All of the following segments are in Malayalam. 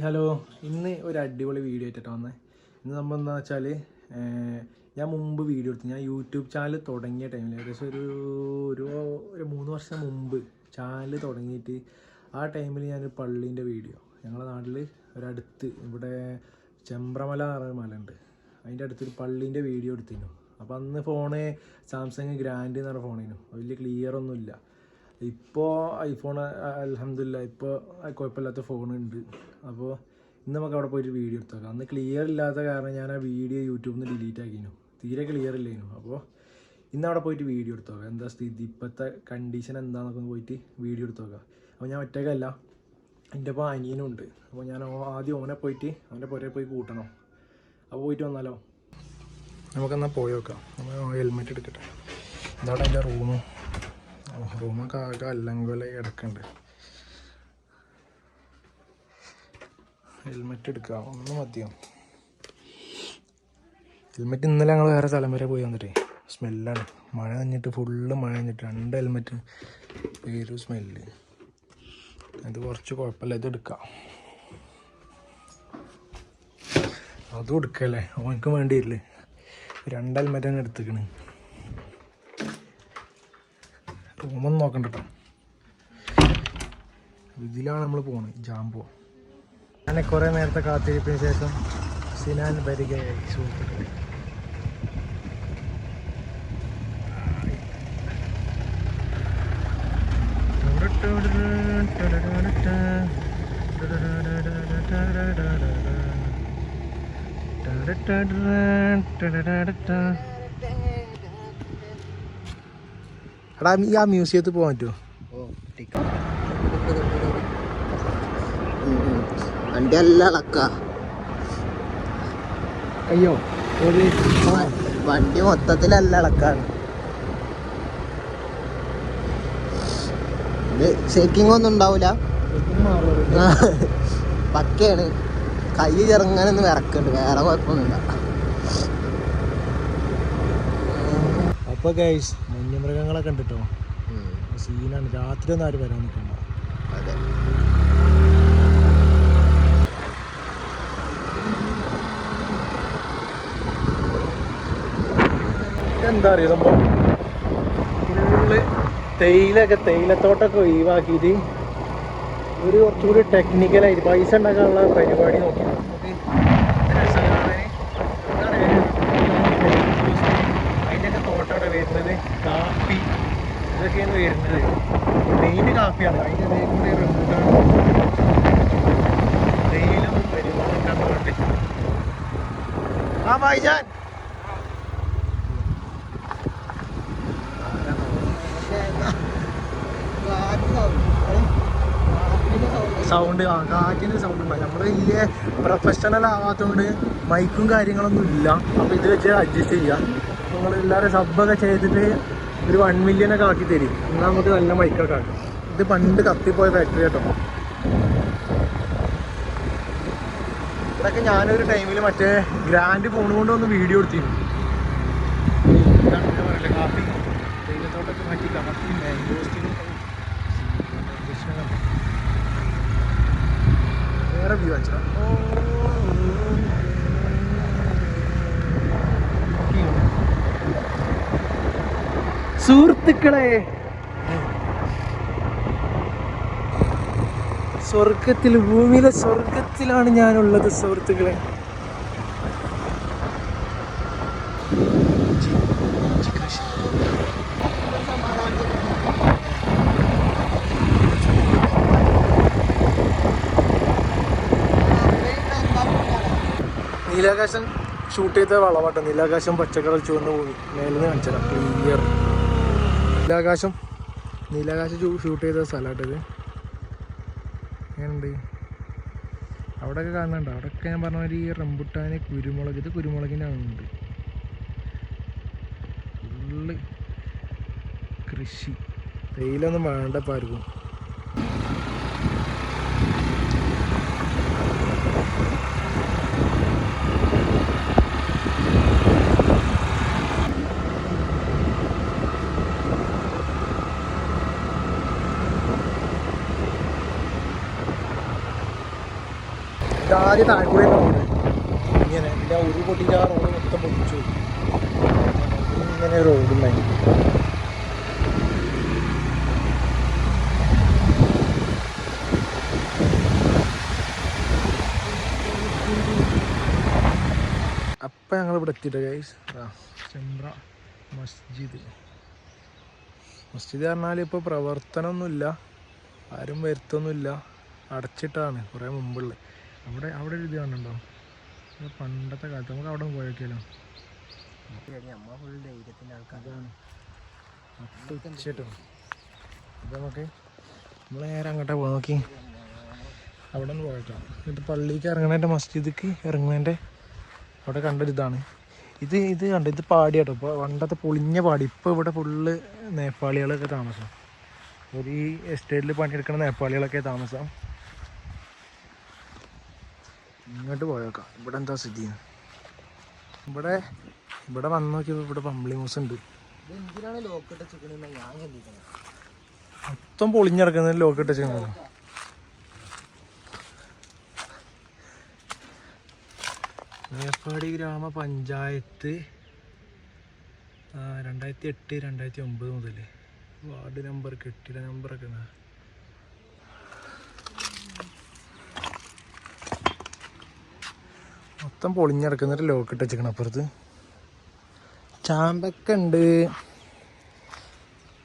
ഹലോ ഇന്ന് ഒരു അടിപൊളി വീഡിയോ ആയിട്ടാണ് വന്നത് ഇന്ന് നമ്മൾ എന്താ വെച്ചാൽ ഞാൻ മുമ്പ് വീഡിയോ എടുത്തു. ഞാൻ യൂട്യൂബ് ചാനൽ തുടങ്ങിയ ടൈമിൽ ഏകദേശം ഒരു ഒരു ഒരു മൂന്ന് വർഷം മുമ്പ് ചാനൽ തുടങ്ങിയിട്ട് ആ ടൈമിൽ ഞാൻ പള്ളീന്റെ വീഡിയോ ഞങ്ങളുടെ നാട്ടിൽ ഒരടുത്ത് ഇവിടെ ചെമ്പ്രമല എന്ന് പറയുന്ന മല ഉണ്ട് അതിന്റെ അടുത്തൊരു പള്ളീന്റെ വീഡിയോ എടുത്തിരുന്നു. അപ്പോൾ അന്ന് ഫോണ് സാംസങ് ഗ്രാൻഡ് എന്ന് പറഞ്ഞ ഫോണായിരുന്നു വലിയ ക്ലിയർ ഒന്നുമില്ല. ഇപ്പോൾ ഐഫോൺ അലഹമില്ല ഇപ്പോൾ കുഴപ്പമില്ലാത്ത ഫോണുണ്ട് അപ്പോൾ ഇന്ന് നമുക്ക് അവിടെ പോയിട്ട് വീഡിയോ എടുത്തു അന്ന് ക്ലിയർ ഇല്ലാത്ത കാരണം ഞാൻ ആ വീഡിയോ യൂട്യൂബിൽ നിന്ന് ഡിലീറ്റ് ആക്കിയിരുന്നു തീരെ ക്ലിയർ ഇല്ലായിരുന്നു അപ്പോൾ ഇന്ന് അവിടെ പോയിട്ട് വീഡിയോ എടുത്തു നോക്കാം എന്താ സ്ഥിതി? ഇപ്പോഴത്തെ കണ്ടീഷൻ എന്താണെന്നൊക്കെ പോയിട്ട് വീഡിയോ എടുത്തു നോക്കാം അപ്പോൾ ഞാൻ ഒറ്റക്കല്ല. എന്റെ ഇപ്പോൾ അനിയനും ഉണ്ട്. അപ്പോൾ ഞാൻ ആദ്യം ഓനെ പോയിട്ട് അവന്റെ പുരയെ പോയി കൂട്ടണം. അപ്പോൾ പോയിട്ട് വന്നാലോ? നമുക്കെന്നാൽ പോയി നോക്കാം. നമ്മൾ ഹെൽമെറ്റ് എടുക്കട്ടെ എന്താണ് എന്റെ റൂമ് റൂമൊക്കെ ആകെ അല്ലങ്കൊല കിടക്കുന്നുണ്ട് ഹെൽമെറ്റ് എടുക്കുക ഒന്ന് മതിയോ? ഹെൽമെറ്റ് ഇന്നലെ ഞങ്ങൾ വേറെ സ്ഥലം വരെ പോയി വന്നിട്ടേ സ്മെല്ലാണ്. മഴ നഞ്ഞിട്ട് ഫുള്ള് മഴ നഞ്ഞിട്ട് രണ്ട് ഹെൽമെറ്റ് പേരും സ്മെല്ല്. ഇത് കുറച്ച് കുഴപ്പമില്ല ഇത് എടുക്കാം. അതും എടുക്കല്ലേ? ഓനക്ക് വേണ്ടിയില്ലേ രണ്ട് ഹെൽമെറ്റ് തന്നെ റൂമൊന്നും നോക്കണ്ട കേട്ടോ ഇതിലാണ് നമ്മൾ പോണത് ജാമ്പോ അങ്ങനെ കുറേ നേരത്തെ കാത്തിരിപ്പിന് ശേഷം സിനാൻ വരികയായി സുഹൃത്തുക്കൾ സുഹൃത്തുക്കളെ എടാ ഈ ആ മ്യൂസിയത്തിൽ പോകാൻ പറ്റുമോ? വണ്ടി അയ്യോ വണ്ടി മൊത്തത്തിലല്ല അളക്കാണ്. ഇത് ഷേക്കിംഗ് ഒന്നും ഉണ്ടാവൂല. പക്കയാണ്. കൈ ചെറുങ്ങാനൊന്ന് വിറക്കുന്നുണ്ട്. വേറെ കുഴപ്പമൊന്നുമില്ല. അപ്പൊ ഗൈസ് വന്യമൃഗങ്ങളൊക്കെ കണ്ടിട്ടോ? സീനാണ്. രാത്രി ഒന്നും ആരും വരാൻ നിൽക്കണ്ട. അതെ. എന്താ അറിയോ സംഭവം ഫുള്ള് തേയിലൊക്കെ തേയിലത്തോട്ടൊക്കെ ഒഴിവാക്കിയിട്ട് ഒരു കുറച്ചുകൂടി ടെക്നിക്കലായിട്ട് പൈസ ഉണ്ടാക്കാനുള്ള പരിപാടി നോക്കി അതിന്റെയൊക്കെ തോട്ടം ഇവിടെ വരുന്നത് കാപ്പി ഇതൊക്കെയാണ് വരുന്നത്. മെയിൻ കാപ്പിയാണ്. അതിന്റെ കൂടി റംബൂട്ടാൻ തേയിലും പരിപാടിയൊക്കെ പറഞ്ഞിട്ട് ആ ഭായിജാൻ സൗണ്ട് ആ കാറ്റിന് സൗണ്ട് ഉണ്ടാകും നമ്മൾ വലിയ പ്രൊഫഷണൽ ആവാത്തതുകൊണ്ട് മൈക്കും കാര്യങ്ങളൊന്നും ഇല്ല. അപ്പോൾ ഇത് വെച്ച് അഡ്ജസ്റ്റ് ചെയ്യാം. നിങ്ങൾ എല്ലാവരും സബ്ബൊക്കെ ചെയ്തിട്ട് ഒരു വൺ മില്യൺ ഒക്കെ ആക്കി തരും. എന്നാൽ നമുക്ക് നല്ല ബൈക്കൊക്കെ ആക്കാം. ഇത് പണ്ട് കത്തിപ്പോയ ഫാക്ടറി കേട്ടോ ഇതൊക്കെ ഞാനൊരു ടൈമിൽ മറ്റേ ഗ്രാൻഡ് ഫോൺ കൊണ്ട് ഒന്ന് വീഡിയോ എടുത്തിരുന്നു. വേറെ വ്യൂ അച്ഛാ സുഹൃത്തുക്കളെ. സ്വർഗത്തിൽ ഭൂമിയിലെ സ്വർഗത്തിലാണ് ഞാനുള്ളത് സുഹൃത്തുക്കളെ. നീലാകാശം ഷൂട്ട് ചെയ്ത വളവാട്ടം. നീലാകാശം പച്ചക്കളർ ചുവന്ന് പോയി മേലെ കാണിച്ചതാ ക്ലിയർ നീലാകാശം. നീലാകാശം ഷൂട്ട് ചെയ്ത സ്ഥലമായിട്ട് ഇത്. എങ്ങനെയുണ്ട്? അവിടെയൊക്കെ കാണുന്നുണ്ട്. അവിടെയൊക്കെ ഞാൻ പറഞ്ഞ മാതിരി ഈ റംബുട്ടാന് കുരുമുളക് ഇത് കുരുമുളകിന്റെ ആണുണ്ട് ഫുള്ള് കൃഷി. തേയിലൊന്നും വേണ്ട ഇപ്പം ഇതാദ്യം താഴെക്കൂടെ റോഡ് ഇങ്ങനെ എന്റെ ഒരു പൊട്ടിയിട്ട് ആ റോഡ് മൊത്തം പൊട്ടിച്ചു. ഇങ്ങനെ റോഡ് ഉണ്ടായി. അപ്പം ഞങ്ങൾ ഇവിടെ എത്തിയിട്ട് ഗൈസ് ചെമ്പ്ര മസ്ജിദ്. മസ്ജിദ് പറഞ്ഞാൽ ഇപ്പോൾ പ്രവർത്തനമൊന്നുമില്ല ആരും വരുത്തൊന്നുമില്ല അടച്ചിട്ടാണ്. കുറേ മുമ്പുള്ള. അവിടെ അവിടെ ഒരു ഇത് കാണുന്നുണ്ടോ? ഇത് പണ്ടത്തെ കാലത്ത്. നമുക്ക് അവിടെ അതാണ് ഉച്ചട്ടോ ഇത് നമുക്ക് നമ്മൾ നേരെ അങ്ങോട്ടാ പോകാൻ നോക്കി. അവിടെ നിന്ന് പോയേക്കാം എന്നിട്ട് പള്ളിക്ക് ഇറങ്ങണേന്റെ മസ്ജിദിക്ക് ഇറങ്ങണേന്റെ അവിടെ കണ്ടൊരിതാണ് ഇത് ഇത് കണ്ട? ഇത് പാടിയാട്ടോ. ഇപ്പോൾ പണ്ടത്തെ പൊളിഞ്ഞ പാടി. ഇപ്പോൾ ഇവിടെ ഫുള്ള് നേപ്പാളികളൊക്കെ താമസം. ഒരു എസ്റ്റേറ്റിൽ പണിയെടുക്കുന്ന നേപ്പാളികളൊക്കെ താമസം. ഇങ്ങോട്ട് പോയേക്കാം. ഇവിടെ എന്താ സ്ഥിതി? ഇവിടെ ഇവിടെ വന്ന് നോക്കിയപ്പോൾ ഇവിടെ പമ്പിളി മൂസ് ഉണ്ട്. മൊത്തം പൊളിഞ്ഞിറക്കുന്നത് ലോക്കിട്ട് വെച്ചാൽ മേപ്പാടി ഗ്രാമപഞ്ചായത്ത് പഞ്ചായത്ത് രണ്ടായിരത്തി എട്ട് രണ്ടായിരത്തി ഒമ്പത് മുതൽ വാർഡ് നമ്പർ കെട്ടിട നമ്പറൊക്കെ ഉണ്ട് മൊത്തം പൊളിഞ്ഞടക്കുന്നൊരു ലോക്ക് ഇട്ട് വെച്ചിരിക്കണം അപ്പുറത്ത്. ചാമ്പക്ക ഉണ്ട്.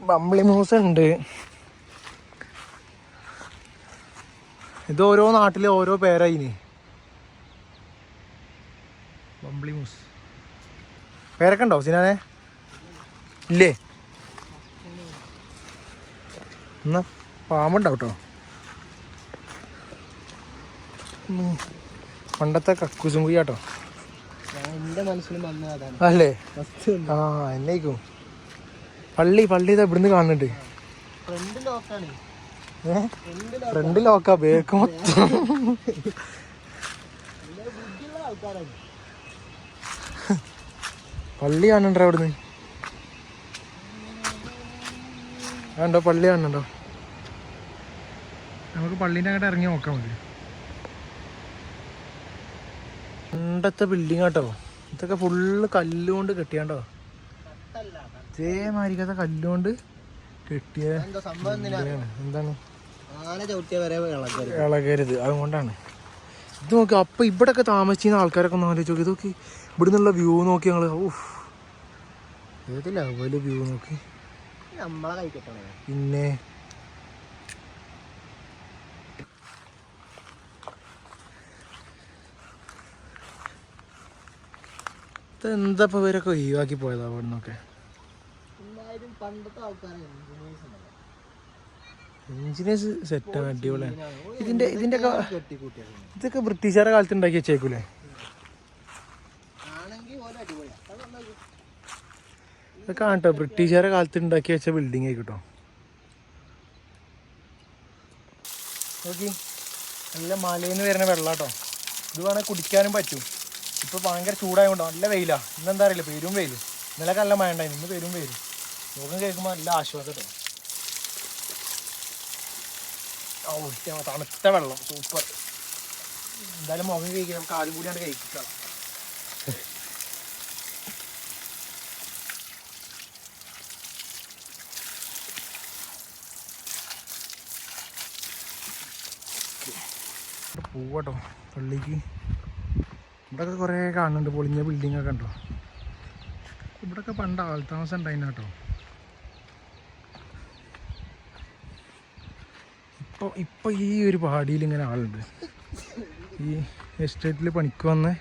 ബമ്പിളി മൂസ ഉണ്ട്. ഇത് ഓരോ നാട്ടിലെ ഓരോ പേരായിന്. ബമ്പിളി മൂസ് പേരൊക്കെ ഉണ്ടോ സിനാനെ? ഇല്ലേ? എന്നാ പാമ്പുണ്ടാവും കേട്ടോ. പണ്ടത്തെ കക്കൂസും കുഴി വന്നത് അല്ലേ? ആ എന്നേക്കും. പള്ളി പള്ളി ഇത് ഇവിടുന്ന് കാണുന്നുണ്ട്. ഫ്രണ്ട് ലോക്കാ ബേക്ക് മൊത്തം. പള്ളി കാണുന്നുണ്ടോ അവിടുന്ന്? ആണ്ടോ പള്ളി കാണുന്നുണ്ടോ? നമുക്ക് പള്ളീന്റെ അങ്ങോട്ട് ഇറങ്ങി നോക്കാൻ മതി പണ്ടത്തെ ബിൽഡിംഗ് കേട്ടോ ഇതൊക്കെ ഫുള്ള് കല്ലുകൊണ്ട് കെട്ടിയാണ്ടോ? ഇതേമാതിരിക്കത്തെ കല്ലുകൊണ്ട് കെട്ടിയ എന്താണ്? ഇളകരുത്. അതുകൊണ്ടാണ്. ഇത് നോക്കി അപ്പൊ ഇവിടെയൊക്കെ താമസിച്ചിരുന്ന ആൾക്കാരൊക്കെ ഒന്ന് ആലോചിച്ച് നോക്കി. ഇതൊക്കെ ഇവിടെ നിന്നുള്ള വ്യൂ നോക്കി ഞങ്ങൾ. ഊഫ് ഏത് ലെവൽ വ്യൂ നോക്കി? പിന്നെ എന്താ ഇവരൊക്കെ ഒഴിവാക്കി പോയതാ അവിടെ നിന്നൊക്കെ. എഞ്ചിനീയേഴ്സ് സെറ്റാണ് അടിപൊളിയാണ് ഇതിന്റെ ഇതിന്റെ ഒക്കെ കെട്ടിക്കൂട്ടിയത് ഇതൊക്കെ ബ്രിട്ടീഷുകാരുടെ കാലത്ത് ഉണ്ടാക്കി വെച്ചേക്കൂലേ ഇതൊക്കെ ആട്ടോ ബ്രിട്ടീഷുകാരുടെ കാലത്ത് ഉണ്ടാക്കി വെച്ച ബിൽഡിംഗ് ആയിക്കോട്ടോ. നോക്കി. നല്ല മലയിൽ നിന്ന് വരുന്ന വെള്ളാട്ടോ. ഇത് വേണേൽ കുടിക്കാനും പറ്റും. ഇപ്പൊ ഭയങ്കര ചൂടായതുകൊണ്ടോ നല്ല വെയിലാ. ഇന്നെന്താ അറിയില്ല പേരും വെയിൽ ഇന്നലെ നല്ല മഴ ഉണ്ടായിരുന്നു ഇന്ന് പേരും വെയിൽ മുഖം കേൾക്കുമ്പോൾ നല്ല ആശ്വാസം തണുത്ത വെള്ളം. സൂപ്പർ. എന്തായാലും മുഖം കഴിക്കാം കാലും കൂടിയാണ് കഴിക്കാം. പോവാട്ടോ പള്ളിക്ക്. ഇവിടെയൊക്കെ കുറേ കാണുന്നുണ്ട്. പൊളിഞ്ഞ ബിൽഡിംഗ് ഒക്കെ ഉണ്ടോ ഇവിടെയൊക്കെ പണ്ട് ആൾത്താമസം ഉണ്ടായിന് കേട്ടോ. ഇപ്പോൾ ഇപ്പോൾ ഈ ഒരു പാടിയിൽ ഇങ്ങനെ ആളുണ്ട്. ഈ എസ്റ്റേറ്റിൽ പണിക്ക് വന്ന്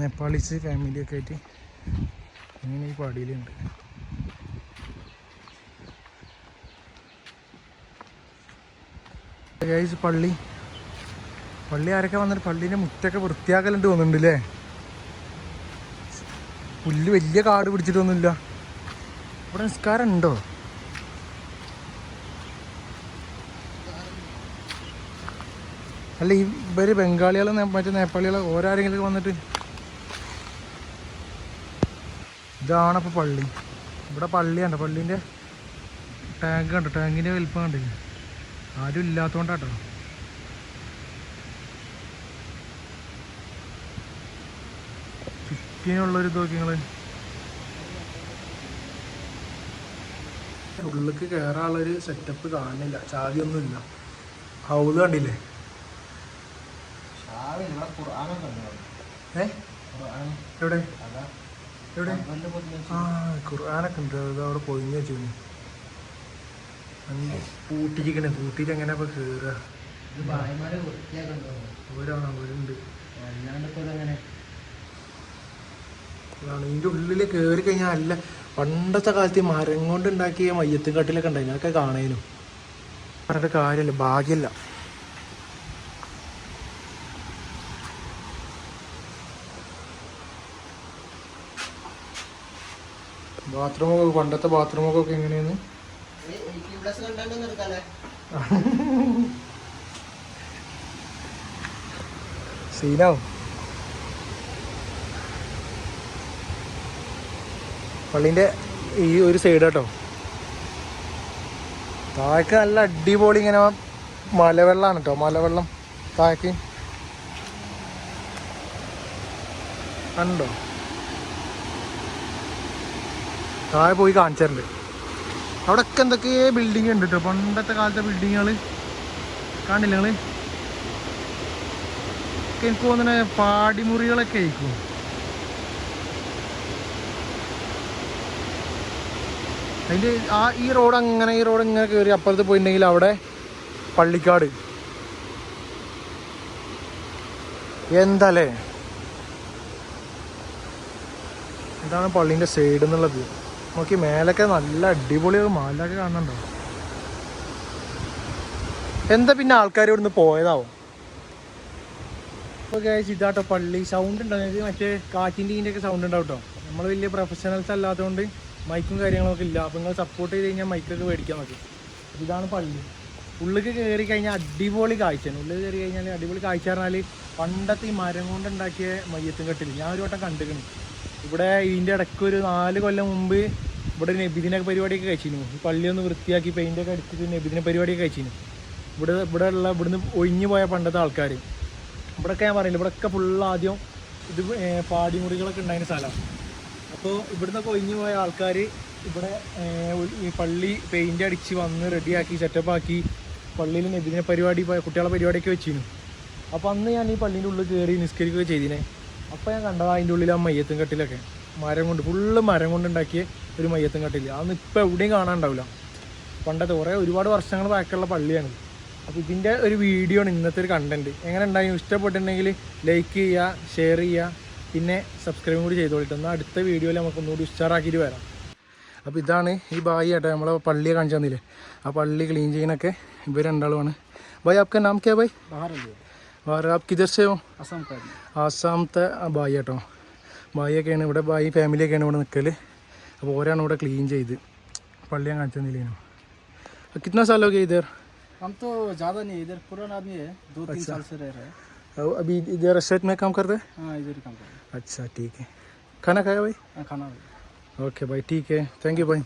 നേപ്പാളീസ് ഫാമിലിയൊക്കെ ആയിട്ട് ഇങ്ങനെ ഈ പാടിയിലുണ്ട് ഗൈസ് പള്ളി പള്ളി ആരൊക്കെ വന്നിട്ട് പള്ളീന്റെ മുറ്റൊക്കെ വൃത്തിയാക്കലുണ്ട് തോന്നുന്നുണ്ട് അല്ലേ പുല്ല് വലിയ കാട് പിടിച്ചിട്ടൊന്നുമില്ല ഇവിടെ നിസ്കാരം ഉണ്ടോ? അല്ല ഈ ഇവർ ബംഗാളികളും മറ്റേ നേപ്പാളികളും ഓരോരെങ്കിലും വന്നിട്ട്? ഇതാണപ്പോൾ പള്ളി. ഇവിടെ പള്ളിയുണ്ട് പള്ളീന്റെ ടാങ്ക് കണ്ടോ? ടാങ്കിന്റെ വലിപ്പം കണ്ടില്ല? ആരും ഇല്ലാത്തോണ്ടാട്ടോ. കുളിക്കാനുള്ളൊരു ഇത് നോക്കി നിങ്ങൾ. ഉള്ളിലേക്ക് കയറാനുള്ളൊരു സെറ്റപ്പ് കാണുന്നില്ല. ചാവിയൊന്നുമില്ല. ഹൗൽ കണ്ടില്ലേ? ഏ? എവിടെ? എവിടെ? ആ ഖുർആാനൊക്കെ ഉണ്ട്. അത് അവിടെ പൊതിഞ്ഞ് വെച്ചു പൂട്ടിക്കണേ പൂട്ടിയിട്ട് എങ്ങനെ ഇപ്പൊ കേറുക? ഓരാണ് അവരുണ്ട്. അതാണ് ഇതിന്റെ ഉള്ളിൽ കയറി കഴിഞ്ഞാൽ അല്ല പണ്ടത്തെ കാലത്ത് ഈ മരം കൊണ്ട് ഉണ്ടാക്കിയ മയ്യത്തും കട്ടിലൊക്കെ ഉണ്ടായിരുന്നു അതൊക്കെ കാണേനു. പറഞ്ഞിട്ട് കാര്യമില്ല ഭാഗ്യമില്ല ബാത്റൂമൊക്കെ പണ്ടത്തെ ബാത്റൂമൊക്കെ എങ്ങനെയാണ്? സീനാവും. പള്ളീന്റെ ഈ ഒരു സൈഡ് കേട്ടോ താഴേക്ക് നല്ല അടിപൊളി ഇങ്ങനെ മലവെള്ളമാണ് കേട്ടോ മലവെള്ളം താഴേക്ക്. കണ്ടോ? താഴെ പോയി കാണിച്ചിട്ടുണ്ട് അവിടെയൊക്കെ എന്തൊക്കെയോ ബിൽഡിംഗ് ഉണ്ട് കേട്ടോ പണ്ടത്തെ കാലത്തെ ബിൽഡിങ്ങുകൾ കാണില്ല നിങ്ങൾ എനിക്ക് തോന്നുന്നത് പാടിമുറികളൊക്കെ ആയിരിക്കും. അതിന്റെ ആ ഈ റോഡ് അങ്ങനെ ഈ റോഡ് ഇങ്ങനെ കയറി അപ്പുറത്ത് പോയിട്ടുണ്ടെങ്കിൽ അവിടെ പള്ളിക്കാട്. എന്താല്ലേ? ഇതാണ് പള്ളീന്റെ സൈഡ് എന്നുള്ളത്? നോക്കി മേലൊക്കെ നല്ല അടിപൊളി മാലൊക്കെ കാണുന്നുണ്ടോ? എന്താ പിന്നെ ആൾക്കാർ ഇവിടുന്ന് പോയതാവും? ഇപ്പോൾ കഴിച്ച് ഇതാട്ടോ പള്ളി. സൗണ്ട് ഉണ്ടാവും ഇത് മറ്റേ കാറ്റിന്റെ ഇതിന്റെ ഒക്കെ സൗണ്ട് ഉണ്ടാവും കേട്ടോ നമ്മൾ വലിയ പ്രൊഫഷണൽസ് അല്ലാത്തതുകൊണ്ട് മൈക്കും കാര്യങ്ങളൊക്കെ ഇല്ല. അപ്പോൾ നിങ്ങൾ സപ്പോർട്ട് ചെയ്ത് കഴിഞ്ഞാൽ മൈക്കൊക്കെ മേടിക്കാൻ നോക്കി. ഇതാണ് പള്ളി. ഉള്ളിലേക്ക് കയറി കഴിഞ്ഞാൽ അടിപൊളി കാഴ്ചയാണ്. ഉള്ളിൽ കയറി കഴിഞ്ഞാൽ അടിപൊളി കാഴ്ച പറഞ്ഞാൽ പണ്ടത്തെ ഈ മരം കൊണ്ടുണ്ടാക്കിയ മയ്യത്തും കെട്ടിൽ ഞാൻ ഒരു വട്ടം കണ്ടിരുന്നു ഇവിടെ ഇതിന്റെ ഇടയ്ക്ക് ഒരു നാല് കൊല്ലം മുമ്പ് ഇവിടെ നബിദിന പരിപാടിയൊക്കെ കഴിച്ചിരുന്നു. ഈ പള്ളി ഒന്ന് വൃത്തിയാക്കി പെയിന്റൊക്കെ അടിച്ചിട്ട് നബിദിന പരിപാടിയൊക്കെ കഴിച്ചിരുന്നു. ഇവിടെ ഇവിടെ ഉള്ള ഇവിടുന്ന് ഒഴിഞ്ഞു പോയ പണ്ടത്തെ ആൾക്കാർ ഇവിടെയൊക്കെ ഞാൻ പറയില്ല ഇവിടെയൊക്കെ ഫുള്ള് ആദ്യം ഇത് പാടി പാടിമുറികളൊക്കെ ഉണ്ടായിരുന്ന സ്ഥലമാണ്. അപ്പോൾ ഇവിടുന്നൊക്കെ ഒഴിഞ്ഞു പോയ ആൾക്കാർ ഇവിടെ പള്ളി പെയിന്റ് അടിച്ച് വന്ന് റെഡിയാക്കി സെറ്റപ്പാക്കി പള്ളിയിൽ നബിദിന പരിപാടി കുട്ടികളെ പരിപാടിയൊക്കെ വെച്ചിരുന്നു. അപ്പോൾ അന്ന് ഞാൻ ഈ പള്ളീന്റെ ഉള്ളിൽ കയറി നിസ്കരിക്കുകയൊക്കെ ചെയ്തിനെ. അപ്പോൾ ഞാൻ കണ്ടത് അതിന്റെ ഉള്ളിൽ ആ മയ്യത്തും കട്ടിലൊക്കെ. മരം കൊണ്ട് ഫുള്ള് മരം കൊണ്ടുണ്ടാക്കിയ ഒരു മയ്യത്തും കട്ടിൽ അതൊന്നും ഇപ്പോൾ എവിടെയും കാണാനുണ്ടാവില്ല. പണ്ടത്തെ കുറേ ഒരുപാട് വർഷങ്ങൾ ബാക്കിയുള്ള പള്ളിയാണ്. അപ്പോൾ ഇതിന്റെ ഒരു വീഡിയോ ആണ് ഇന്നത്തെ ഒരു കണ്ടന്റ് എങ്ങനെ ഉണ്ടായി ഇഷ്ടപ്പെട്ടിട്ടുണ്ടെങ്കിൽ ലൈക്ക് ചെയ്യുക ഷെയർ ചെയ്യുക. പിന്നെ സബ്സ്ക്രൈബും കൂടി ചെയ്തോളിട്ട് എന്നാൽ അടുത്ത വീഡിയോയിൽ നമുക്ക് ഒന്നുകൂടി ഉഷാറാക്കിയിട്ട് വരാം അപ്പോൾ ഇതാണ് ഈ ബായി ആട്ടെ നമ്മളെ പള്ളിയെ കാണിച്ചു തന്നില്ലേ ആ പള്ളി ക്ലീൻ ചെയ്യാനൊക്കെ ഇവർ രണ്ടാളുമാണ് ഭായ് ആപ്ക നാം ക്യാ ഭായ് बाहर और आप किधर से हो असम का ആസാമത്തെ ബായി കേട്ടോ ബായിയൊക്കെയാണ് ഇവിടെ ബായി ഫാമിലിയൊക്കെയാണ് ഇവിടെ നിൽക്കൽ അപ്പോൾ ഓരാണ് ഇവിടെ ക്ലീൻ ചെയ്ത് പള്ളി ഞാൻ കാണിച്ചു തന്നില്ലേനു कितना साल हो गया इधर हम तो ज़्यादा नहीं इधर पुराना आदमी है दो तीन साल से रह रहे हैं अब अभी इधर सेट में काम करते हैं? हाँ इधर ही काम कर रहे अच्छा ठीक है। खाना खाया भाई? हाँ, खाना। ओके भाई ठीक है। थैंक यू भाई